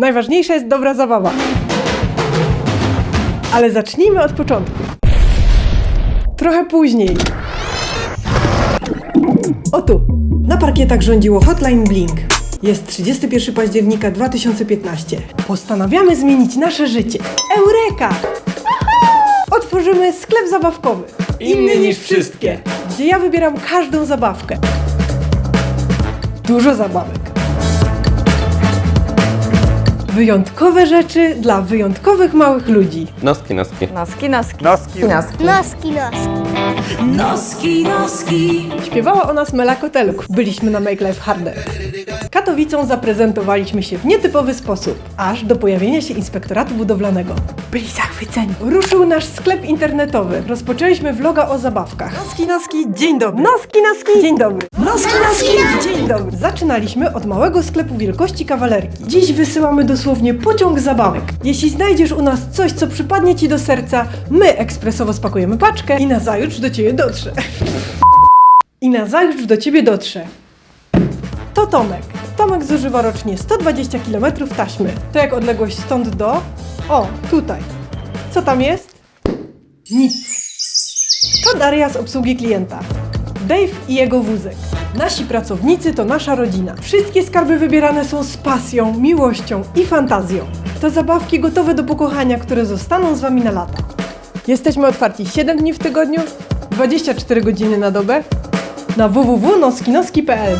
Najważniejsza jest dobra zabawa. Ale zacznijmy od początku. Trochę później. O tu. Na parkietach rządziło Hotline Blink. Jest 31 października 2015. Postanawiamy zmienić nasze życie. Eureka! Otworzymy sklep zabawkowy. Inny niż wszystkie. Gdzie ja wybieram każdą zabawkę. Dużo zabawek. Wyjątkowe rzeczy dla wyjątkowych małych ludzi. Noski, noski. Noski, noski. Noski. Noski. Noski, noski. Noski, noski. Śpiewała o nas Mela Koteluk. Byliśmy na Make Life Harder. Katowicom zaprezentowaliśmy się w nietypowy sposób, aż do pojawienia się inspektoratu budowlanego. Byli zachwyceni. Ruszył nasz sklep internetowy. Rozpoczęliśmy vloga o zabawkach. Noski, noski, dzień dobry. Noski, noski, dzień dobry. Noski, noski, dzień dobry. Zaczynaliśmy od małego sklepu wielkości kawalerki. Dziś wysyłamy dosłownie pociąg zabawek. Jeśli znajdziesz u nas coś, co przypadnie ci do serca, my ekspresowo spakujemy paczkę i nazajutrz do ciebie dotrze. I nazajutrz do ciebie dotrze. To Tomek. Tomek zużywa rocznie 120 km taśmy. To jak odległość stąd do... O, tutaj. Co tam jest? Nic. To Daria z obsługi klienta. Dave i jego wózek. Nasi pracownicy to nasza rodzina. Wszystkie skarby wybierane są z pasją, miłością i fantazją. To zabawki gotowe do pokochania, które zostaną z Wami na lata. Jesteśmy otwarci 7 dni w tygodniu, 24 godziny na dobę na www.noskinoski.pl